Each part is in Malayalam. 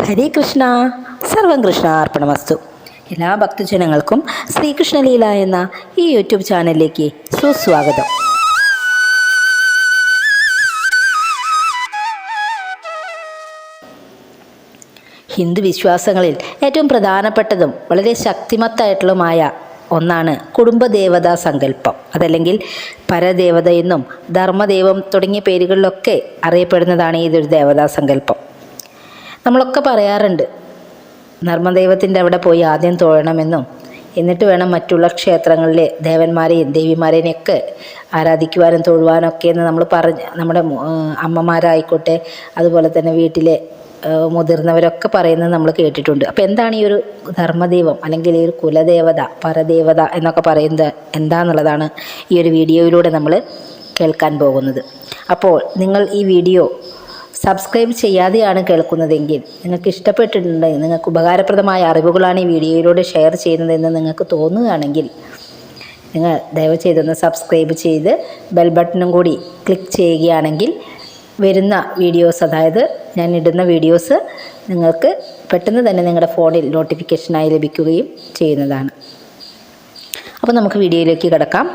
ഹരേ കൃഷ്ണ. സർവം കൃഷ്ണ അർപ്പണമസ്തു. എല്ലാ ഭക്തജനങ്ങൾക്കും ശ്രീകൃഷ്ണലീല എന്ന ഈ യൂട്യൂബ് ചാനലിലേക്ക് സുസ്വാഗതം. ഹിന്ദു വിശ്വാസങ്ങളിൽ ഏറ്റവും പ്രധാനപ്പെട്ടതും വളരെ ശക്തിമത്തായിട്ടുള്ളതുമായ ഒന്നാണ് കുടുംബദേവതാ സങ്കല്പം. അതല്ലെങ്കിൽ പരദേവത എന്നും ധർമ്മദേവം തുടങ്ങിയ പേരുകളിലൊക്കെ അറിയപ്പെടുന്നതാണ് ഇതൊരു ദേവതാ സങ്കല്പം. നമ്മളൊക്കെ പറയാറുണ്ട് നർമ്മദൈവത്തിന്റെ അവിടെ പോയി ആദ്യം തൊഴണമെന്നും എന്നിട്ട് വേണം മറ്റുള്ള ക്ഷേത്രങ്ങളിലെ ദേവന്മാരെയും ദേവിമാരെയൊക്കെ ആരാധിക്കുവാനും തൊഴുവാനൊക്കെ എന്ന് നമ്മൾ പറഞ്ഞ് നമ്മുടെ അമ്മമാരായിക്കോട്ടെ അതുപോലെ തന്നെ വീട്ടിലെ മുതിർന്നവരൊക്കെ പറയുന്നത് നമ്മൾ കേട്ടിട്ടുണ്ട്. അപ്പോൾ എന്താണ് ഈ ഒരു ധർമ്മദൈവം അല്ലെങ്കിൽ ഈ ഒരു കുലദേവത പരദേവത എന്നൊക്കെ പറയുന്നത് എന്താണെന്നുള്ളതാണ് ഈ ഒരു വീഡിയോയിലൂടെ നമ്മൾ കേൾക്കാൻ പോകുന്നത്. അപ്പോൾ നിങ്ങൾ ഈ വീഡിയോ സബ്സ്ക്രൈബ് ചെയ്യാതെയാണ് കേൾക്കുന്നതെങ്കിൽ നിങ്ങൾക്ക് ഇഷ്ടപ്പെട്ടിട്ടുണ്ടെങ്കിൽ നിങ്ങൾക്ക് ഉപകാരപ്രദമായ അറിവുകളാണ് ഈ വീഡിയോയിലൂടെ ഷെയർ ചെയ്യുന്നതെന്ന് നിങ്ങൾക്ക് തോന്നുകയാണെങ്കിൽ നിങ്ങൾ ദയവ് ചെയ്തൊന്ന് സബ്സ്ക്രൈബ് ചെയ്ത് ബെൽ ബട്ടണും കൂടി ക്ലിക്ക് ചെയ്യുകയാണെങ്കിൽ വരുന്ന വീഡിയോസ് അതായത് ഞാൻ ഇടുന്ന വീഡിയോസ് നിങ്ങൾക്ക് പെട്ടെന്ന് തന്നെ നിങ്ങളുടെ ഫോണിൽ നോട്ടിഫിക്കേഷനായി ലഭിക്കുകയും ചെയ്യുന്നതാണ്. അപ്പോൾ നമുക്ക് വീഡിയോയിലേക്ക് കിടക്കാം.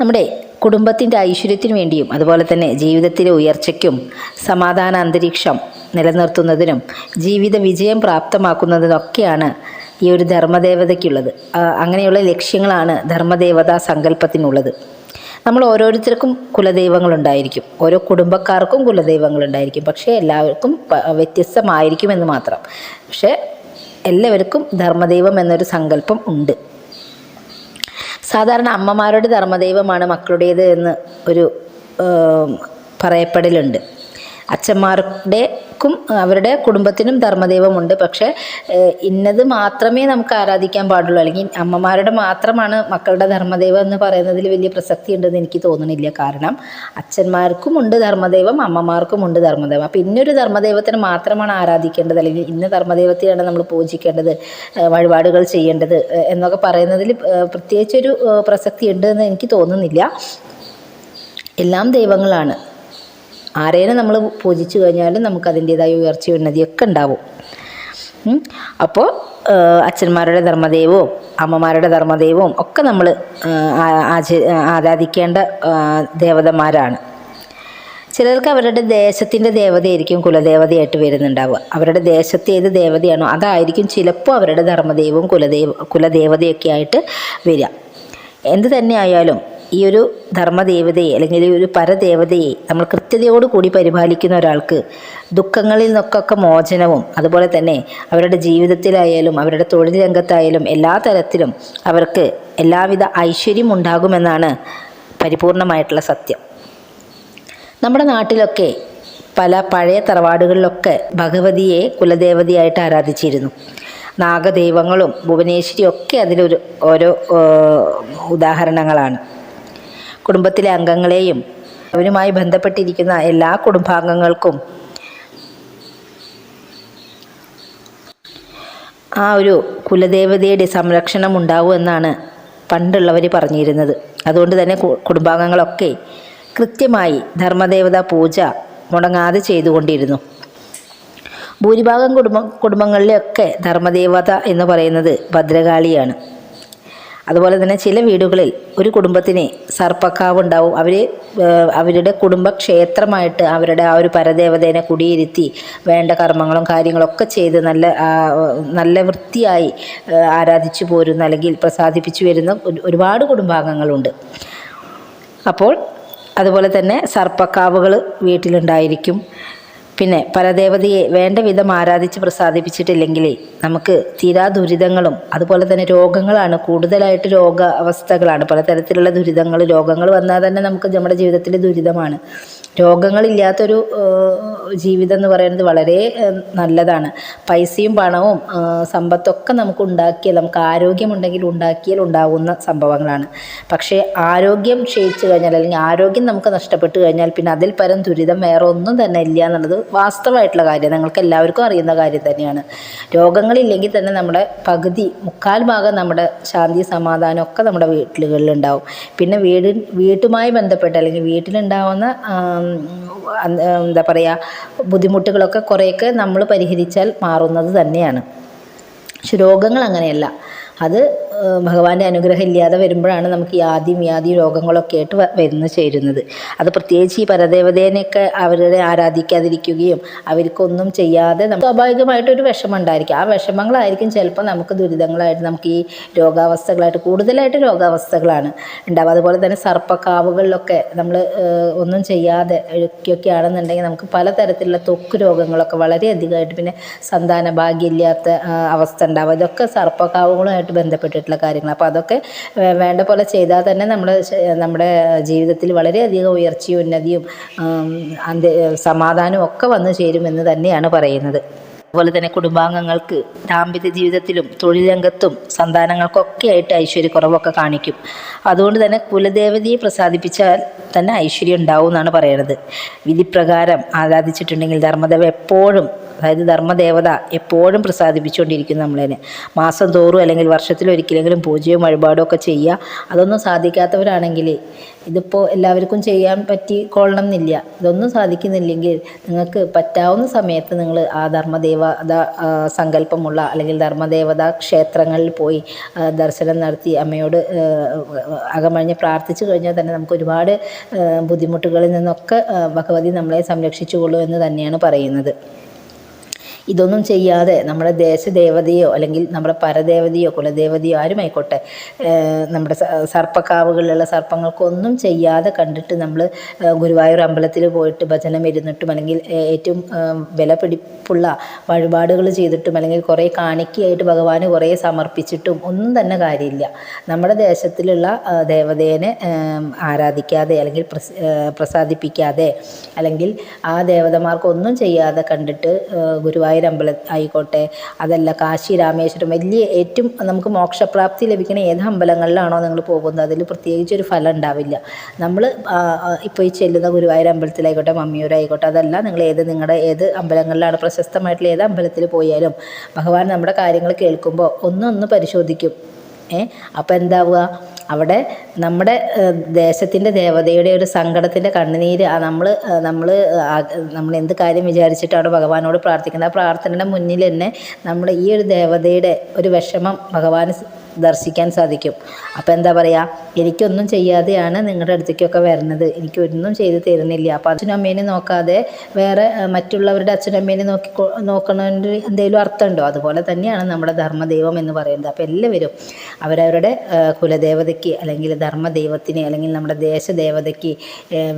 നമ്മുടെ കുടുംബത്തിന്റെ ഐശ്വര്യത്തിനു വേണ്ടിയും അതുപോലെ തന്നെ ജീവിതത്തിലെ ഉയർച്ചയ്ക്കും സമാധാന അന്തരീക്ഷം നിലനിർത്തുന്നതിനും ജീവിത വിജയം പ്രാപ്തമാക്കുന്നതിനൊക്കെയാണ് ഈ ഒരു ധർമ്മദേവതയ്ക്കുള്ളത്. അങ്ങനെയുള്ള ലക്ഷ്യങ്ങളാണ് ധർമ്മദേവതാ സങ്കല്പത്തിനുള്ളത്. നമ്മൾ ഓരോരുത്തർക്കും കുലദൈവങ്ങളുണ്ടായിരിക്കും. ഓരോ കുടുംബക്കാർക്കും കുലദൈവങ്ങളുണ്ടായിരിക്കും. പക്ഷേ എല്ലാവർക്കും വ്യത്യസ്തമായിരിക്കുമെന്ന് മാത്രം. പക്ഷേ എല്ലാവർക്കും ധർമ്മദൈവം എന്നൊരു സങ്കല്പം ഉണ്ട്. സാധാരണ അമ്മമാരുടെ ധർമ്മദൈവമാണ് മക്കളുടേത് എന്ന് ഒരു പറയപ്പെടലുണ്ട്. പറയപ്പെടലുണ്ട് അച്ഛന്മാരുടെക്കും അവരുടെ കുടുംബത്തിനും ധർമ്മദൈവമുണ്ട്. പക്ഷേ ഇന്നത് മാത്രമേ നമുക്ക് ആരാധിക്കാൻ പാടുള്ളൂ. അല്ലെങ്കിൽ അമ്മമാരുടെ മാത്രമാണ് മക്കളുടെ ധർമ്മദൈവം എന്ന് പറയുന്നതിൽ വലിയ പ്രസക്തി ഉണ്ടെന്ന് എനിക്ക് തോന്നുന്നില്ല കാരണം അച്ഛന്മാർക്കും ഉണ്ട് ധർമ്മദൈവം അമ്മമാർക്കും ഉണ്ട് ധർമ്മദൈവം. അപ്പം ഇന്നൊരു ധർമ്മദൈവത്തിന് മാത്രമാണ് ആരാധിക്കേണ്ടത്. അല്ലെങ്കിൽ ഇന്ന ധർമ്മദൈവത്തെയാണ് നമ്മൾ പൂജിക്കേണ്ടത് വഴിപാടുകൾ ചെയ്യേണ്ടത് എന്നൊക്കെ പറയുന്നതിൽ പ്രത്യേകിച്ചൊരു പ്രസക്തി ഉണ്ട് എന്ന് എനിക്ക് തോന്നുന്നില്ല. എല്ലാം ദൈവങ്ങളാണ്. ആരേനെ നമ്മൾ പൂജിച്ചു കഴിഞ്ഞാലും നമുക്ക് അതിന്റെതായ ഉയർച്ച ഉന്നതിയൊക്കെ ഉണ്ടാവും. അപ്പോൾ അച്ഛന്മാരുടെ ധർമ്മദൈവവും അമ്മമാരുടെ ധർമ്മദൈവവും ഒക്കെ നമ്മൾ ആരാധിക്കേണ്ട ദേവതമാരാണ്. ചിലർക്ക് അവരുടെ ദേശത്തിന്റെ ദേവതയായിരിക്കും കുലദേവതയായിട്ട് വരുന്നുണ്ടാവുക. അവരുടെ ദേശത്തെ ഏത് ദേവതയാണോ അതായിരിക്കും ചിലപ്പോൾ അവരുടെ ധർമ്മദൈവവും കുലദേവ കുലദേവതയൊക്കെ ആയിട്ട് വരിക. എന്ത് തന്നെ ആയാലും ഈ ഒരു ധർമ്മദേവതയെ അല്ലെങ്കിൽ ഈ ഒരു പരദേവതയെ നമ്മൾ കൃത്യതയോട് കൂടി പരിപാലിക്കുന്ന ഒരാൾക്ക് ദുഃഖങ്ങളിൽ നിന്നൊക്കെ മോചനവും അതുപോലെ തന്നെ അവരുടെ ജീവിതത്തിലായാലും അവരുടെ തൊഴിൽ രംഗത്തായാലും എല്ലാ തരത്തിലും അവർക്ക് എല്ലാവിധ ഐശ്വര്യം ഉണ്ടാകുമെന്നാണ് പരിപൂർണമായിട്ടുള്ള സത്യം. നമ്മുടെ നാട്ടിലൊക്കെ പല പഴയ തറവാടുകളിലൊക്കെ ഭഗവതിയെ കുലദേവതയായിട്ട് ആരാധിച്ചിരുന്നു. നാഗദൈവങ്ങളും ഭുവനേശ്വരിയും ഒക്കെ അതിലൊരു ഓരോ ഉദാഹരണങ്ങളാണ്. കുടുംബത്തിലെ അംഗങ്ങളെയും അവരുമായി ബന്ധപ്പെട്ടിരിക്കുന്ന എല്ലാ കുടുംബാംഗങ്ങൾക്കും ആ ഒരു കുലദേവതയുടെ സംരക്ഷണം ഉണ്ടാവുമെന്നാണ് പണ്ടുള്ളവർ പറഞ്ഞിരുന്നത്. അതുകൊണ്ട് തന്നെ കുടുംബാംഗങ്ങളൊക്കെ കൃത്യമായി ധർമ്മദേവത പൂജ മുടങ്ങാതെ ചെയ്തുകൊണ്ടിരുന്നു. ഭൂരിഭാഗം കുടുംബ കുടുംബങ്ങളിലൊക്കെ ധർമ്മദേവത എന്ന് പറയുന്നത് ഭദ്രകാളിയാണ്. അതുപോലെ തന്നെ ചില വീടുകളിൽ ഒരു കുടുംബത്തിന് സർപ്പക്കാവ് ഉണ്ടാവും അവർ അവരുടെ കുടുംബക്ഷേത്രമായിട്ട് അവരുടെ ആ ഒരു പരദേവതേനെ കുടിയിരുത്തി വേണ്ട കർമ്മങ്ങളും കാര്യങ്ങളൊക്കെ ചെയ്ത് നല്ല നല്ല വൃത്തിയായി ആരാധിച്ചു പോരുന്ന അല്ലെങ്കിൽ പ്രസാദിപ്പിച്ചു വരുന്ന ഒരു- ഒരുപാട് കുടുംബാംഗങ്ങളുണ്ട്. അപ്പോൾ അതുപോലെ തന്നെ സർപ്പക്കാവുകൾ വീട്ടിലുണ്ടായിരിക്കും. പിന്നെ പരദേവതയെ വേണ്ട വിധം ആരാധിച്ച് പ്രസാദിപ്പിച്ചിട്ടില്ലെങ്കിൽ നമുക്ക് തീരാ ദുരിതങ്ങളും അതുപോലെ തന്നെ രോഗങ്ങളാണ് കൂടുതലായിട്ട് രോഗ അവസ്ഥകളാണ്. പലതരത്തിലുള്ള ദുരിതങ്ങൾ രോഗങ്ങൾ വന്നാൽ തന്നെ നമുക്ക് നമ്മുടെ ജീവിതത്തിൽ ദുരിതമാണ്. രോഗങ്ങളില്ലാത്തൊരു ജീവിതം എന്ന് പറയുന്നത് വളരെ നല്ലതാണ്. പൈസയും പണവും സമ്പത്തൊക്കെ നമുക്ക് ഉണ്ടാക്കിയാൽ നമുക്ക് ആരോഗ്യമുണ്ടെങ്കിൽ ഉണ്ടാക്കിയാൽ ഉണ്ടാകുന്ന സംഭവങ്ങളാണ്. പക്ഷേ ആരോഗ്യം ക്ഷയിച്ചു കഴിഞ്ഞാൽ അല്ലെങ്കിൽ ആരോഗ്യം നമുക്ക് നഷ്ടപ്പെട്ടു കഴിഞ്ഞാൽ പിന്നെ അതിൽ പരം ദുരിതം വേറെ ഒന്നും തന്നെ ഇല്ല എന്നുള്ളത് വാസ്തവമായിട്ടുള്ള കാര്യം. നിങ്ങൾക്ക് എല്ലാവർക്കും അറിയുന്ന കാര്യം തന്നെയാണ്. രോഗങ്ങളില്ലെങ്കിൽ തന്നെ നമ്മുടെ പകുതി മുക്കാൽ ഭാഗം നമ്മുടെ ശാന്തി സമാധാനം ഒക്കെ നമ്മുടെ വീട്ടിലുകളിലുണ്ടാവും പിന്നെ വീട് വീട്ടുമായി ബന്ധപ്പെട്ട് അല്ലെങ്കിൽ വീട്ടിലുണ്ടാവുന്ന എന്താ പറയുക ബുദ്ധിമുട്ടുകളൊക്കെ കുറേയൊക്കെ നമ്മൾ പരിഹരിച്ചാൽ മാറുന്നത് തന്നെയാണ്. പക്ഷെ രോഗങ്ങൾ അങ്ങനെയല്ല. അത് ഭഗവാന്റെ അനുഗ്രഹം ഇല്ലാതെ വരുമ്പോഴാണ് നമുക്ക് ഈ വ്യാധി രോഗങ്ങളൊക്കെ ആയിട്ട് വരുന്നു ചേരുന്നത്. അത് പ്രത്യേകിച്ച് ഈ പരദേവതേനെയൊക്കെ അവരുടെ ആരാധിക്കാതിരിക്കുകയും അവർക്കൊന്നും ചെയ്യാതെ നമുക്ക് സ്വാഭാവികമായിട്ടൊരു വിഷമം ഉണ്ടായിരിക്കും ആ വിഷമങ്ങളായിരിക്കും ചിലപ്പോൾ നമുക്ക് ദുരിതങ്ങളായിട്ട് നമുക്ക് ഈ രോഗാവസ്ഥകളായിട്ട് കൂടുതലായിട്ട് രോഗാവസ്ഥകളാണ് ഉണ്ടാവുക. അതുപോലെ തന്നെ സർപ്പക്കാവുകളിലൊക്കെ നമ്മൾ ഒന്നും ചെയ്യാതെ ഇഴക്കൊക്കെ ആണെന്നുണ്ടെങ്കിൽ നമുക്ക് പലതരത്തിലുള്ള തൊക്ക് രോഗങ്ങളൊക്കെ വളരെയധികമായിട്ട് പിന്നെ സന്താന ഭാഗ്യമില്ലാത്ത അവസ്ഥ ഉണ്ടാവുക ഇതൊക്കെ സർപ്പക്കാവുകളുമായിട്ട് ബന്ധപ്പെട്ടിട്ടുള്ള കാര്യങ്ങൾ. അപ്പോൾ അതൊക്കെ വേണ്ട പോലെ ചെയ്താൽ തന്നെ നമ്മൾ നമ്മുടെ ജീവിതത്തിൽ വളരെയധികം ഉയർച്ചയും ഉന്നതിയും അന്ത്യ സമാധാനവും ഒക്കെ വന്നു ചേരുമെന്ന് തന്നെയാണ് പറയുന്നത്. അതുപോലെ തന്നെ കുടുംബാംഗങ്ങൾക്ക് ദാമ്പത്യ ജീവിതത്തിലും തൊഴിൽ രംഗത്തും സന്താനങ്ങൾക്കൊക്കെ ആയിട്ട് ഐശ്വര്യക്കുറവൊക്കെ കാണിക്കും. അതുകൊണ്ട് തന്നെ കുലദേവതയെ പ്രസാദിപ്പിച്ചാൽ തന്നെ ഐശ്വര്യം ഉണ്ടാവും എന്നാണ് പറയുന്നത്. വിധിപ്രകാരം ആരാധിച്ചിട്ടുണ്ടെങ്കിൽ ധർമ്മദേവ എപ്പോഴും അതായത് ധർമ്മദേവത എപ്പോഴും പ്രസാദിപ്പിച്ചുകൊണ്ടിരിക്കുന്നു നമ്മളതിനെ മാസം തോറും അല്ലെങ്കിൽ വർഷത്തിലൊരിക്കലെങ്കിലും പൂജയും വഴിപാടും ഒക്കെ ചെയ്യുക. അതൊന്നും സാധിക്കാത്തവരാണെങ്കിൽ ഇതിപ്പോൾ എല്ലാവർക്കും ചെയ്യാൻ പറ്റി കൊള്ളണം എന്നില്ല. ഇതൊന്നും സാധിക്കുന്നില്ലെങ്കിൽ നിങ്ങൾക്ക് പറ്റാവുന്ന സമയത്ത് നിങ്ങൾ ആ ധർമ്മദേവത സങ്കല്പമുള്ള അല്ലെങ്കിൽ ധർമ്മദേവത ക്ഷേത്രങ്ങളിൽ പോയി ദർശനം നടത്തി അമ്മയോട് അകമഴിഞ്ഞ് പ്രാർത്ഥിച്ചു കഴിഞ്ഞാൽ തന്നെ നമുക്ക് ഒരുപാട് ബുദ്ധിമുട്ടുകളിൽ നിന്നൊക്കെ ഭഗവതി നമ്മളെ സംരക്ഷിച്ചുകൊള്ളൂ എന്ന് തന്നെയാണ് പറയുന്നത്. ഇതൊന്നും ചെയ്യാതെ നമ്മുടെ ദേശദേവതയോ അല്ലെങ്കിൽ നമ്മുടെ പരദേവതയോ കുലദേവതയോ ആരുമായിക്കോട്ടെ നമ്മുടെ സർപ്പക്കാവുകളിലുള്ള സർപ്പങ്ങൾക്കൊന്നും ചെയ്യാതെ കണ്ടിട്ട് നമ്മൾ ഗുരുവായൂർ അമ്പലത്തിൽ പോയിട്ട് ഭജനം ഇരുന്നിട്ടും അല്ലെങ്കിൽ ഏറ്റവും വില വിലപിടിപ്പുള്ള വഴിപാടുകൾ ചെയ്തിട്ടും അല്ലെങ്കിൽ കുറേ കാണിക്കയായിട്ട് ഭഗവാന് കുറേ സമർപ്പിച്ചിട്ടും ഒന്നും തന്നെ കാര്യമില്ല. നമ്മുടെ ദേശത്തിലുള്ള ദേവതേനെ ആരാധിക്കാതെ അല്ലെങ്കിൽ പ്രസ് പ്രസാദിപ്പിക്കാതെ അല്ലെങ്കിൽ ആ ദേവതമാർക്കൊന്നും ചെയ്യാതെ കണ്ടിട്ട് ഏഹ് ഗുരുവായൂർ അമ്പലം ആയിക്കോട്ടെ. അതല്ല കാശി രാമേശ്വരം വലിയ ഏറ്റവും നമുക്ക് മോക്ഷപ്രാപ്തി ലഭിക്കുന്ന ഏത് അമ്പലങ്ങളിലാണോ നിങ്ങൾ പോകുന്നത്. അതിൽ പ്രത്യേകിച്ച് ഒരു ഫലം ഉണ്ടാവില്ല. നമ്മൾ ഇപ്പോൾ ഈ ചെല്ലുന്ന ഗുരുവായൂർ അമ്പലത്തിലായിക്കോട്ടെ മമ്മിയൂരായിക്കോട്ടെ അതല്ല നിങ്ങൾ ഏത് നിങ്ങളുടെ ഏത് അമ്പലങ്ങളിലാണ് പ്രശസ്തമായിട്ടുള്ള ഏത് അമ്പലത്തിൽ പോയാലും ഭഗവാൻ നമ്മുടെ കാര്യങ്ങൾ കേൾക്കുമ്പോൾ ഒന്നൊന്ന് പരിശോധിക്കും. ഏ? അപ്പോൾ എന്താവുക? അവിടെ നമ്മുടെ ദേശത്തിന്റെ ദേവതയുടെ ഒരു സങ്കടത്തിന്റെ കണ്ണുനീര് നമ്മൾ നമ്മൾ നമ്മൾ എന്ത് കാര്യം വിചാരിച്ചിട്ടാണ് ഭഗവാനോട് പ്രാർത്ഥിക്കുന്നത്? ആ പ്രാർത്ഥനയുടെ മുന്നിൽ തന്നെ നമ്മൾ ഈ ഒരു ദേവതയുടെ ഒരു വിഷമം ഭഗവാന് സ് ദർശിക്കാൻ സാധിക്കും. അപ്പോൾ എന്താ പറയുക എനിക്കൊന്നും ചെയ്യാതെയാണ് നിങ്ങളുടെ അടുത്തേക്കൊക്കെ വരുന്നത്. എനിക്കൊന്നും ചെയ്ത് തരുന്നില്ല. അപ്പോൾ അച്ഛനും അമ്മേനെ നോക്കാതെ വേറെ മറ്റുള്ളവരുടെ അച്ഛനും അമ്മേനെ നോക്കി നോക്കണതിന്റെ എന്തെങ്കിലും അർത്ഥമുണ്ടോ? അതുപോലെ തന്നെയാണ് നമ്മുടെ ധർമ്മദൈവം എന്ന് പറയുന്നത്. അപ്പോൾ എല്ലാവരും അവരവരുടെ കുലദേവതയ്ക്ക് അല്ലെങ്കിൽ ധർമ്മദൈവത്തിന് അല്ലെങ്കിൽ നമ്മുടെ ദേശദേവതയ്ക്ക്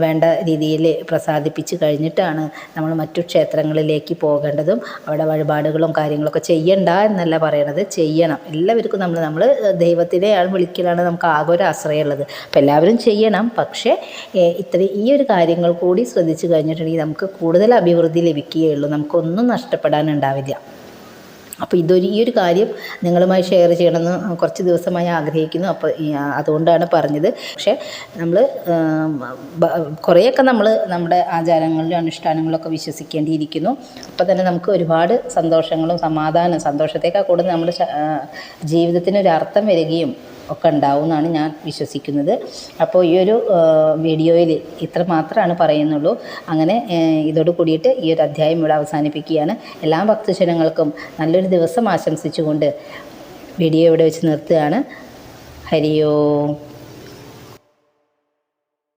വേണ്ട രീതിയിൽ പ്രസാദിപ്പിച്ച് കഴിഞ്ഞിട്ടാണ് നമ്മൾ മറ്റു ക്ഷേത്രങ്ങളിലേക്ക് പോകേണ്ടതും അവിടെ വഴിപാടുകളും കാര്യങ്ങളൊക്കെ ചെയ്യണ്ട എന്നല്ല പറയണത്. ചെയ്യണം. എല്ലാവർക്കും നമ്മൾ നമ്മൾ ദൈവത്തിനെയാണ് വിളിക്കലാണ് നമുക്ക് ആകെ ഒരു ആശ്രയമുള്ളത്. അപ്പോൾ എല്ലാവരും ചെയ്യണം. പക്ഷേ ഇത്ര ഈ ഒരു കാര്യങ്ങൾ കൂടി ശ്രദ്ധിച്ചു കഴിഞ്ഞിട്ടുണ്ടെങ്കിൽ നമുക്ക് കൂടുതൽ അഭിവൃദ്ധി ലഭിക്കുകയുള്ളൂ. നമുക്കൊന്നും നഷ്ടപ്പെടാനുണ്ടാവില്ല. അപ്പോൾ ഇതൊരു ഈ ഒരു കാര്യം നിങ്ങളുമായി ഷെയർ ചെയ്യണമെന്ന് കുറച്ച് ദിവസമായി ആഗ്രഹിക്കുന്നു. അപ്പോൾ അതുകൊണ്ടാണ് പറഞ്ഞത്. പക്ഷേ നമ്മൾ കുറേയൊക്കെ നമ്മൾ നമ്മുടെ ആചാരങ്ങളിലും അനുഷ്ഠാനങ്ങളിലൊക്കെ വിശ്വസിക്കേണ്ടിയിരിക്കുന്നു. അപ്പോൾ തന്നെ നമുക്ക് ഒരുപാട് സന്തോഷങ്ങളും സമാധാനം സന്തോഷത്തേക്കാൾ കൂടുതൽ നമ്മുടെ ജീവിതത്തിന് ഒരു അർത്ഥം വരികയും ഒക്കെ ഉണ്ടാവും എന്നാണ് ഞാൻ വിശ്വസിക്കുന്നത്. അപ്പോൾ ഈ ഒരു വീഡിയോയിൽ ഇത്ര മാത്രമാണ് പറയുന്നുള്ളൂ. അങ്ങനെ ഇതോട് കൂടിയിട്ട് ഈ ഒരു അധ്യായം ഇവിടെ അവസാനിപ്പിക്കുകയാണ്. എല്ലാ ഭക്തജനങ്ങൾക്കും നല്ലൊരു ദിവസം ആശംസിച്ചുകൊണ്ട് വീഡിയോ ഇവിടെ വെച്ച് നിർത്തുകയാണ്. ഹരി ഓം